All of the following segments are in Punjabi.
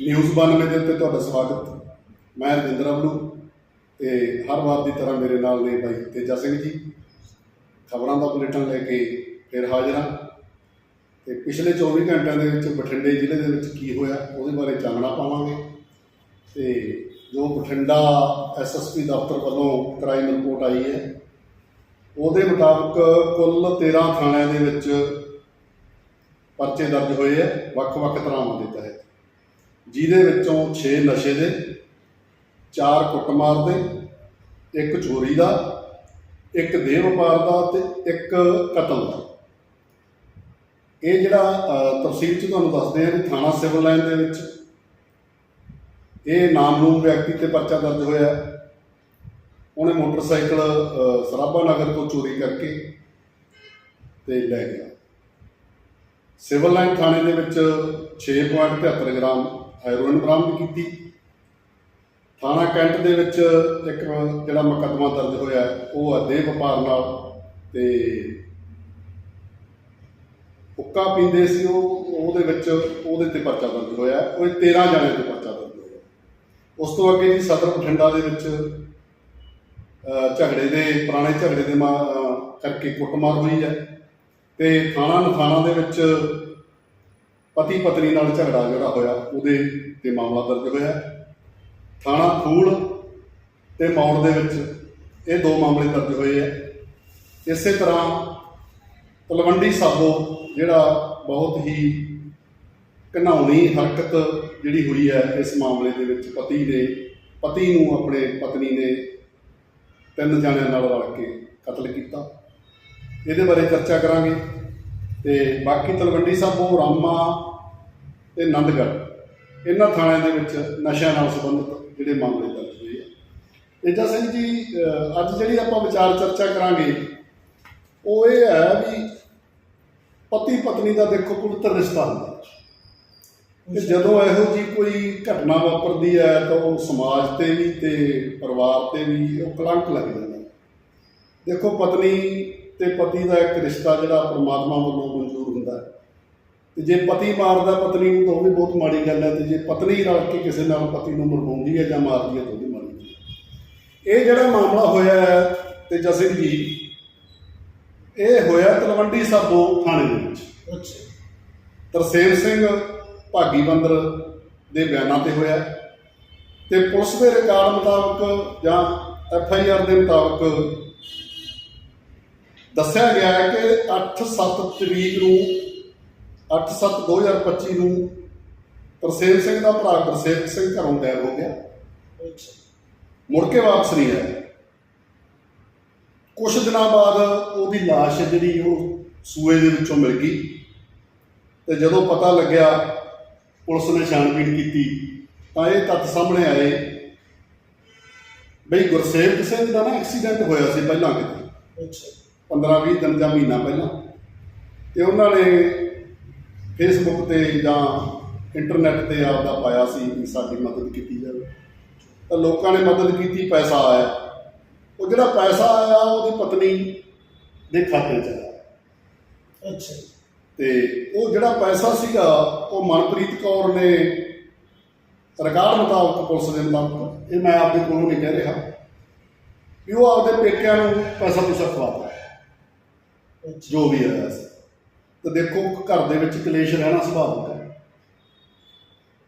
ਨਿਊਜ਼ 92 ਦੇ ਉੱਤੇ ਤੁਹਾਡਾ ਸਵਾਗਤ। ਮੈਂ ਰਜਿੰਦਰ ਅਬਲੂ ਤੇ ਹਰ ਵਾਰ ਦੀ ਤਰ੍ਹਾਂ ਮੇਰੇ ਨਾਲ ਨੇ ਭਾਈ ਤੇਜਾ ਸਿੰਘ ਜੀ। ਖਬਰਾਂ ਦਾ ਬੁਲੇਟਿਨ ਲੈ ਕੇ ਫਿਰ ਹਾਜ਼ਰ ਹਾਂ। ਤੇ ਪਿਛਲੇ 24 ਘੰਟਿਆਂ ਦੇ ਵਿੱਚ ਬਠਿੰਡੇ ਜ਼ਿਲ੍ਹੇ ਦੇ ਵਿੱਚ ਕੀ ਹੋਇਆ, ਉਹਦੇ ਬਾਰੇ ਚਾਨਣਾ ਪਾਵਾਂਗੇ। ਤੇ ਜੋ ਬਠਿੰਡਾ ਐਸਐਸਪੀ ਦਫ਼ਤਰ ਵੱਲੋਂ ਕ੍ਰਾਈਮ ਰਿਪੋਰਟ ਆਈ ਹੈ, ਉਹਦੇ ਮੁਤਾਬਕ ਕੁੱਲ 13 ਥਾਣਿਆਂ ਦੇ ਵਿੱਚ ਪਰਚੇ ਦਰਜ ਹੋਏ ਹੈ, ਵੱਖ-ਵੱਖ ਤਰ੍ਹਾਂ ਦੇ ਤਹਿਤ। ਜਿਹਦੇ ਵਿੱਚੋਂ 6 ਨਸ਼ੇ ਦੇ 4 ਕੁੱਟਮਾਰ ਦੇ, ਇੱਕ ਚੋਰੀ ਦਾ, ਇੱਕ ਦੇਹ ਵਪਾਰ ਦਾ ਤੇ ਇੱਕ ਕਤਲ ਦਾ। ਇਹ ਜਿਹੜਾ ਤਫਸੀਲ ਚ ਤੁਹਾਨੂੰ ਦੱਸਦੇ ਆ ਕਿ ਥਾਣਾ ਸਿਵਲ ਲਾਈਨ ਦੇ ਵਿੱਚ ਇਹ ਨਾਮਲੂਮ ਵਿਅਕਤੀ ਤੇ ਪਰਚਾ ਦਰਜ ਹੋਇਆ। ਉਹਨੇ ਮੋਟਰਸਾਈਕਲ ਸਰਾਭਾ ਨਗਰ ਤੋਂ ਚੋਰੀ ਕਰਕੇ ਤੇ ਲੈ ਗਿਆ। ਸਿਵਲ ਲਾਈਨ ਥਾਣੇ ਦੇ ਵਿੱਚ 6.73 ਗ੍ਰਾਮ ਹੈਰੋਇਨ ਬਰਾਮਦ ਕੀਤੀ। ਥਾਣਾ ਕੈਂਟ ਦੇ ਵਿੱਚ ਇੱਕ ਜਿਹੜਾ ਮੁਕੱਦਮਾ ਦਰਜ ਹੋਇਆ ਉਹ ਹੈ ਦੇਹ ਵਪਾਰ ਨਾਲ ਤੇ ਹੁੱਕਾ ਪੀਂਦੇ ਸੀ ਉਹ, ਉਹਦੇ ਵਿੱਚ ਉਹਦੇ ਤੇ ਪਰਚਾ ਦਰਜ ਹੋਇਆ ਉਹ 13 ਜਣਿਆਂ ਤੇ ਪਰਚਾ ਦਰਜ ਹੋਇਆ ਉਸ ਤੋਂ ਅੱਗੇ ਜੀ ਸਦਰ ਬਠਿੰਡਾ ਦੇ ਵਿੱਚ ਝਗੜੇ ਦੇ, ਪੁਰਾਣੇ ਝਗੜੇ ਦੇ ਮਾ- ਕਰਕੇ ਕੁੱਟਮਾਰ ਹੋਈ ਹੈ ਤੇ ਥਾਣਾ ਨਥਾਣਾ ਦੇ ਵਿੱਚ ਪਤੀ ਪਤਨੀ ਨਾਲ ਝਗੜਾ ਜਿਹੜਾ ਹੋਇਆ, ਉਹਦੇ ਤੇ ਮਾਮਲਾ ਦਰਜ ਹੋਇਆ। ਥਾਣਾ ਖੂਲ ਤੇ ਮੌੜ ਦੇ ਵਿੱਚ ਇਹ ਦੋ ਮਾਮਲੇ ਦਰਜ ਹੋਏ ਹੈ ਇਸੇ ਤਰ੍ਹਾਂ ਤਲਵੰਡੀ ਸਾਬੋ ਜਿਹੜਾ ਬਹੁਤ ਹੀ ਘਨਾਉਣੀ ਹਰਕਤ ਜਿਹੜੀ ਹੋਈ ਹੈ, ਇਸ ਮਾਮਲੇ ਦੇ ਵਿੱਚ ਪਤੀ ਨੇ, ਪਤੀ ਨੂੰ ਆਪਣੇ ਪਤਨੀ ਨੇ ਤਿੰਨ ਜਣਿਆਂ ਨਾਲ ਰਲ ਕੇ ਕਤਲ ਕੀਤਾ। ਇਹਦੇ ਬਾਰੇ ਚਰਚਾ ਕਰਾਂਗੇ ਤੇ ਬਾਕੀ ਤਲਵੰਡੀ ਸਾਬੋ, ਰਾਮਾ ਤੇ ਆਨੰਦਗੜ੍ਹ ਇਹਨਾਂ ਥਾਣਿਆਂ ਦੇ ਵਿੱਚ ਨਸ਼ਿਆਂ ਨਾਲ ਸੰਬੰਧਿਤ ਜਿਹੜੇ ਮਾਮਲੇ ਦਰਜ ਹੋਏ ਆ। ਤੇਜਾ ਸਿੰਘ ਜੀ, ਅਹ, ਅੱਜ ਜਿਹੜੀ ਆਪਾਂ ਵਿਚਾਰ ਚਰਚਾ ਕਰਾਂਗੇ, ਉਹ ਇਹ ਹੈ ਵੀ ਪਤੀ ਪਤਨੀ ਦਾ ਦੇਖੋ ਪਵਿੱਤਰ ਰਿਸ਼ਤਾ ਹੁੰਦਾ। ਤੇ ਜਦੋਂ ਇਹੋ ਜੀ ਕੋਈ ਘਟਨਾ ਵਾਪਰਦੀ ਹੈ, ਤਾਂ ਉਹ ਸਮਾਜ ਤੇ ਵੀ ਤੇ ਪਰਿਵਾਰ ਤੇ ਵੀ ਉਹ ਕਲੰਕ ਲੱਗ ਜਾਂਦਾ। ਹੈ। ਦੇਖੋ, ਪਤਨੀ ਤੇ ਪਤੀ ਦਾ ਇੱਕ ਰਿਸ਼ਤਾ ਜਿਹੜਾ ਪਰਮਾਤਮਾ ਵੱਲੋਂ ਮਨਜ਼ੂਰ ਹੁੰਦਾ ਹੈ। ਤੇ ਜੇ ਪਤੀ ਮਾਰਦਾ ਪਤਨੀ ਨੂੰ ਤਾਂ ਉਹ ਵੀ ਬਹੁਤ ਮਾੜੀ ਗੱਲ ਹੈ ਤੇ ਜੇ ਪਤਨੀ ਰਲ ਕੇ ਕਿਸੇ ਨਾਲ ਪਤੀ ਨੂੰ ਮਰਵਾਉਂਦੀ ਹੈ ਜਾਂ ਮਾਰਦੀ ਹੈ ਤਾਂ ਉਹ ਵੀ ਮਾੜੀ ਗੱਲ ਹੈ। ਇਹ ਜਿਹੜਾ ਮਾਮਲਾ ਹੋਇਆ ਹੈ ਤੇ ਜਸਿੰਗ ਜੀ ਇਹ ਹੋਇਆ ਤਲਵੰਡੀ ਸਾਬੋ ਥਾਣੇ ਦੇ ਵਿੱਚ। ਅੱਛਾ। ਤਰਸੇਮ ਸਿੰਘ ਭਾਗੀ ਬੰਦਰ ਦੇ ਬਿਆਨਾਂ ਤੇ ਹੋਇਆ ਤੇ ਪੁਲਿਸ ਦੇ ਰਿਕਾਰਡ ਮੁਤਾਬਕ ਜਾਂ ਐਫ ਆਈ ਆਰ ਦੇ ਮੁਤਾਬਕ ਦੱਸਿਆ ਗਿਆ ਹੈ ਕਿ 8-7 ਤਰੀਕ ਨੂੰ 8-7-2025 ਨੂੰ ਤਰਸੇਮ ਸਿੰਘ ਦਾ ਭਰਾ ਗੁਰਸੇਵਕ ਸਿੰਘ ਘਰੋਂ ਗਾਇਬ ਹੋ ਗਿਆ। ਮੁੜ ਕੇ ਵਾਪਸ ਨਹੀਂ ਆਇਆ। ਕੁਝ ਦਿਨਾਂ ਬਾਅਦ ਉਹਦੀ ਲਾਸ਼ ਜਿਹੜੀ ਉਹ ਸੂਏ ਦੇ ਵਿੱਚੋਂ ਮਿਲ ਗਈ ਤੇ ਜਦੋਂ ਪਤਾ ਲੱਗਿਆ ਪੁਲਿਸ ਨੇ ਛਾਣਬੀਣ ਕੀਤੀ ਤਾਂ ਇਹ ਤੱਥ ਸਾਹਮਣੇ ਆਏ ਬਈ ਗੁਰਸੇਵਕ ਸਿੰਘ ਦਾ ਨਾ ਐਕਸੀਡੈਂਟ ਹੋਇਆ ਸੀ ਪਹਿਲਾਂ ਕਿਤੇ। ਅੱਛਾ। 15-20 ਦਿਨ ਜਾਂ ਮਹੀਨਾ ਪਹਿਲਾਂ। ਤੇ ਉਹਨਾਂ ਨੇ ਫੇਸਬੁੱਕ ਤੇ ਜਾਂ ਇੰਟਰਨੈਟ ਤੇ ਆਪਦਾ ਪਾਇਆ ਸੀ ਵੀ ਸਾਡੀ ਮਦਦ ਕੀਤੀ ਜਾਵੇ। ਤਾਂ ਲੋਕਾਂ ਨੇ ਮਦਦ ਕੀਤੀ ਪੈਸਾ ਆਇਆ। ਉਹ ਜਿਹੜਾ ਪੈਸਾ ਆਇਆ ਉਹਦੀ ਪਤਨੀ ਦੇ ਖਾਤੇ 'ਚ ਆਇਆ। ਅੱਛਾ ਤੇ ਉਹ ਜਿਹੜਾ ਪੈਸਾ ਸੀਗਾ ਉਹ ਮਨਪ੍ਰੀਤ ਕੌਰ ਨੇ ਰਿਕਾਰਡ ਮੁਤਾਬਕ ਪੁਲਿਸ ਦੇ ਮੁਤਾਬਕ ਇਹ ਮੈਂ ਆਪਦੇ ਕੋਲੋਂ ਨਹੀਂ ਕਹਿ ਰਿਹਾ ਵੀ ਉਹ ਆਪਦੇ ਪੇਕਿਆਂ ਨੂੰ ਪੈਸਾ ਪੂਸਾ ਖਵਾਤਾ ਜੋ ਵੀ ਹੈ ਸੀ। ਤੇ ਦੇਖੋ ਘਰ ਦੇ ਵਿੱਚ ਕਲੇਸ਼ ਰਹਿਣਾ ਸੁਭਾਵਿਕ ਹੈ।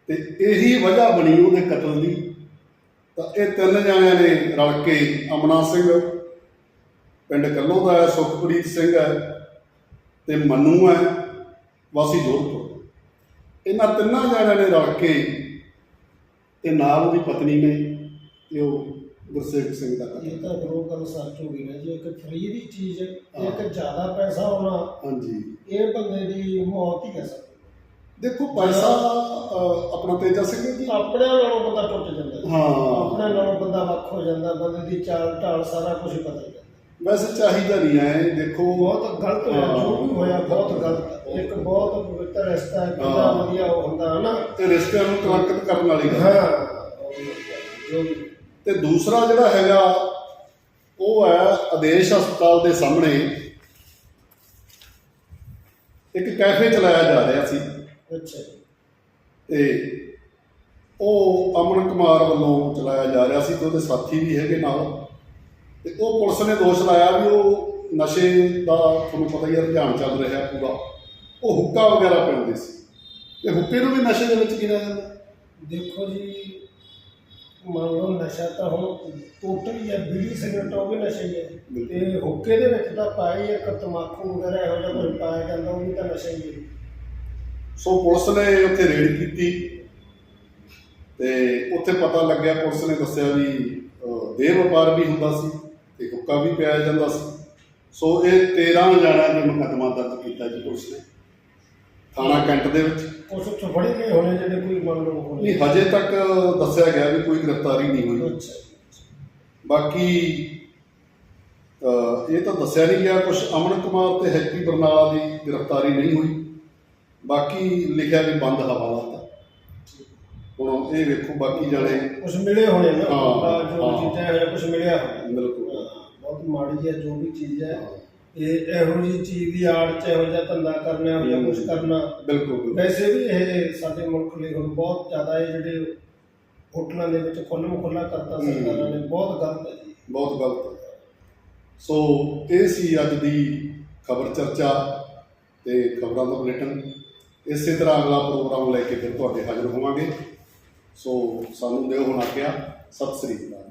ਤੇ ਇਹੀ ਵਜ੍ਹਾ ਬਣੀ ਉਹਦੇ ਕਤਲ ਦੀ। ਤਾਂ ਇਹ ਤਿੰਨ ਜਣਿਆਂ ਨੇ ਰਲ ਕੇ ਅਮਨਾ ਸਿੰਘ, ਪਿੰਡ ਕੱਲੋ ਦਾ ਹੈ, ਸੁਖਪ੍ਰੀਤ ਸਿੰਘ ਹੈ ਤੇ ਮਨੂ ਹੈ, ਵਾਸੀ ਜੋਧਪੁਰ। ਇਹਨਾਂ ਤਿੰਨਾਂ ਜਣਿਆਂ ਨੇ ਰਲ ਕੇ ਤੇ ਨਾਲ ਉਹਦੀ ਪਤਨੀ ਨੇ ਤੇ ਉਹ ਗੁਰਸੇਵਕ ਸਿੰਘ ਦਾ ਕਤਲ ਇਹ ਤਾਂ ਉਹ ਗੱਲ ਸੱਚ ਹੋ ਗਈ ਨਾ ਜੀ ਇੱਕ ਫਰੀ ਦੀ ਚੀਜ਼ ਇੱਕ ਜ਼ਿਆਦਾ ਪੈਸਾ ਹੋਣਾ ਹਾਂਜੀ। ਇਹ ਬੰਦੇ ਦੀ ਮੌਤ ਹੀ ਕਰ ਸਕਦਾ ਦੇਖੋ ਪੈਸਾ ਅਹ, ਆਪਣਾ ਤੇਜਾ ਸਿੰਘ ਜੀ। ਆਪਣਿਆਂ ਨਾਲੋਂ ਬੰਦਾ ਟੁੱਟ ਜਾਂਦਾ ਹਾਂ। ਆਪਣੇ ਨਾਲੋਂ ਬੰਦਾ ਵੱਖ ਹੋ ਜਾਂਦਾ ਬੰਦੇ ਦੀ ਚਾਲ ਢਾਲ ਸਾਰਾ ਕੁਝ ਪਤਾ ਜਾਂਦਾ ਵੈਸੇ ਚਾਹੀਦਾ ਨਹੀਂ ਹੈ ਦੇਖੋ। ਬਹੁਤ ਗਲਤ ਹੋਇਆ ਜੋ ਵੀ ਹੋਇਆ ਬਹੁਤ ਗਲਤ ਇੱਕ ਬਹੁਤ ਪਵਿੱਤਰ ਰਿਸ਼ਤਾ ਹੈ ਕਿੰਨਾ ਹਾਂ। ਵਧੀਆ ਉਹ ਹੁੰਦਾ ਹੈ ਨਾ। ਤੇ ਰਿਸ਼ਤਿਆਂ ਨੂੰ ਕਲੰਕਿਤ ਕਰਨ ਵਾਲੀ ਗੱਲ ਹਾਂ। ਜੋ ਵੀ। ਤੇ ਦੂਸਰਾ ਜਿਹੜਾ ਹੈਗਾ ਉਹ ਹੈ ਆਦੇਸ਼ ਹਸਪਤਾਲ ਦੇ ਸਾਹਮਣੇ। ਇੱਕ ਕੈਫੇ ਚਲਾਇਆ ਜਾ ਰਿਹਾ ਸੀ। ਅੱਛਾ। ਤੇ ਉਹ ਅਮਨ ਕੁਮਾਰ ਵੱਲੋਂ ਚਲਾਇਆ ਜਾ ਰਿਹਾ ਸੀ ਤੇ ਉਹਦੇ ਸਾਥੀ ਵੀ ਹੈਗੇ ਨਾਲ। ਤੇ ਉਹ ਪੁਲਿਸ ਨੇ ਦੋਸ਼ ਲਾਇਆ ਵੀ ਉਹ ਨਸ਼ੇ ਦਾ ਤੁਹਾਨੂੰ ਪਤਾ ਹੀ ਹੈ ਰੁਝਾਨ ਚੱਲ ਰਿਹਾ ਪੂਰਾ। ਉਹ ਹੁੱਕਾ ਵਗੈਰਾ ਪੀਂਦੇ ਸੀ। ਤੇ ਹੁੱਕੇ ਨੂੰ ਵੀ ਨਸ਼ੇ ਦੇ ਵਿੱਚ ਗਿਣਿਆ ਜਾਂਦਾ? ਦੇਖੋ ਜੀ ਮੰਨ ਲਓ ਨਸ਼ਾ ਤਾਂ ਹੁਣ ਟੋਟਲ ਹੀ ਹੈ ਬੀੜੀ ਸਿਗਰਟ ਉਹ ਵੀ ਨਸ਼ਾ ਹੀ ਹੈ। ਤੇ ਹੁੱਕੇ ਦੇ ਵਿੱਚ ਤਾਂ ਹੀ ਇੱਕ ਤਮਾਕੂ ਵਗੈਰਾ ਇਹੋ ਜਿਹਾ ਕੁਝ ਪਾਇਆ ਜਾਂਦਾ ਉਹ ਵੀ ਤਾਂ ਨਸ਼ਾ ਹੀ ਹੈ ਸੋ ਪੁਲਿਸ ਨੇ ਉੱਥੇ ਰੇਡ ਕੀਤੀ ਤੇ ਉੱਥੇ ਪਤਾ ਲੱਗਿਆ ਪੁਲਿਸ ਨੇ ਦੱਸਿਆ ਵੀ ਦੇਹ ਵਪਾਰ ਵੀ ਹੁੰਦਾ ਸੀ ਤੇ ਹੁੱਕਾ ਵੀ ਪਿਆ ਜਾਂਦਾ ਸੀ। ਸੋ ਇਹ 13 ਜਣਿਆਂ ਦੇ ਮੁਕੱਦਮਾ ਦਰਜ ਕੀਤਾ ਜੀ ਪੁਲਿਸ ਨੇ। ਥਾਣਾ ਕੈਂਟ ਦੇ ਵਿੱਚ। ਕੁਛ ਉੱਥੋਂ ਫੜੇ ਗਏ ਹੋਣੇ ਜਿਹੜੇ ਕੋਈ ਮੰਨ ਲਓ ਹੋਣੇ। ਨਹੀਂ ਹਜੇ ਤੱਕ ਦੱਸਿਆ ਗਿਆ ਵੀ ਕੋਈ ਗ੍ਰਿਫਤਾਰੀ ਨਹੀਂ ਹੋਈ। ਅੱਛਾ। ਬਾਕੀ ਅਹ, ਇਹ ਤਾਂ ਦੱਸਿਆ ਨਹੀਂ ਗਿਆ ਕੁਝ ਅਮਨ ਕੁਮਾਰ ਤੇ ਹੈਪੀ ਬਰਨਾਲਾ ਦੀ ਗ੍ਰਿਫਤਾਰੀ ਨਹੀਂ ਹੋਈ। ਬਾਕੀ ਲਿਖਿਆ ਵੀ ਬੰਦ ਹਵਾਲਾ ਤਾਂ। ਹੁਣ ਇਹ ਵੇਖੋ ਬਾਕੀ ਜਾਣੇ ਕੁਝ ਮਿਲੇ ਹੋਣੇ ਨਾ। ਹਾਂ, ਹਾਂ, ਜੋ ਹਾਂ। ਚੀਜ਼ਾਂ ਹੈ ਕੁਝ ਮਿਲਿਆ ਹੋਣਾ। ਬਿਲਕੁਲ। ਬਹੁਤ ਮਾੜੀ ਹੈ ਜੋ ਵੀ ਚੀਜ਼ ਹੈ। ਇਹ ਇਹੋ ਜੀ ਚੀਜ਼ ਦੀ ਆੜ ਚ ਇਹੋ ਜਿਹਾ ਧੰਦਾ ਕਰਨਾ ਜਾਂ ਕੁਝ ਕਰਨਾ। ਬਿਲਕੁਲ ਵੈਸੇ ਵੀ ਇਹ ਸਾਡੇ ਮੁਲਕ ਲਈ ਹੁਣ ਬਹੁਤ ਜ਼ਿਆਦਾ ਇਹ ਜਿਹੜੇ ਹੋਟਲਾਂ ਦੇ ਵਿੱਚ ਖੁੱਲ੍ਹ ਖੁੱਲਾ ਕਰਤਾ। ਸਰਕਾਰਾਂ ਨੇ ਬਹੁਤ ਗਲਤ ਹੈ ਜੀ। ਬਹੁਤ ਗਲਤ ਹੈ। ਸੋ ਇਹ ਸੀ ਅੱਜ ਦੀ ਖਬਰ ਚਰਚਾ ਤੇ ਖਬਰਾਂ ਦਾ ਬੁਲੇਟਿਨ। ਇਸੇ ਤਰ੍ਹਾਂ ਅਗਲਾ ਪ੍ਰੋਗਰਾਮ ਲੈ ਕੇ ਫਿਰ ਤੁਹਾਡੇ ਹਾਜ਼ਰ ਹੋਵਾਂਗੇ। ਸੋ ਸਾਨੂੰ ਦਿਓ ਹੁਣ ਆਗਿਆ। ਸਤਿ ਸ੍ਰੀ ਅਕਾਲ।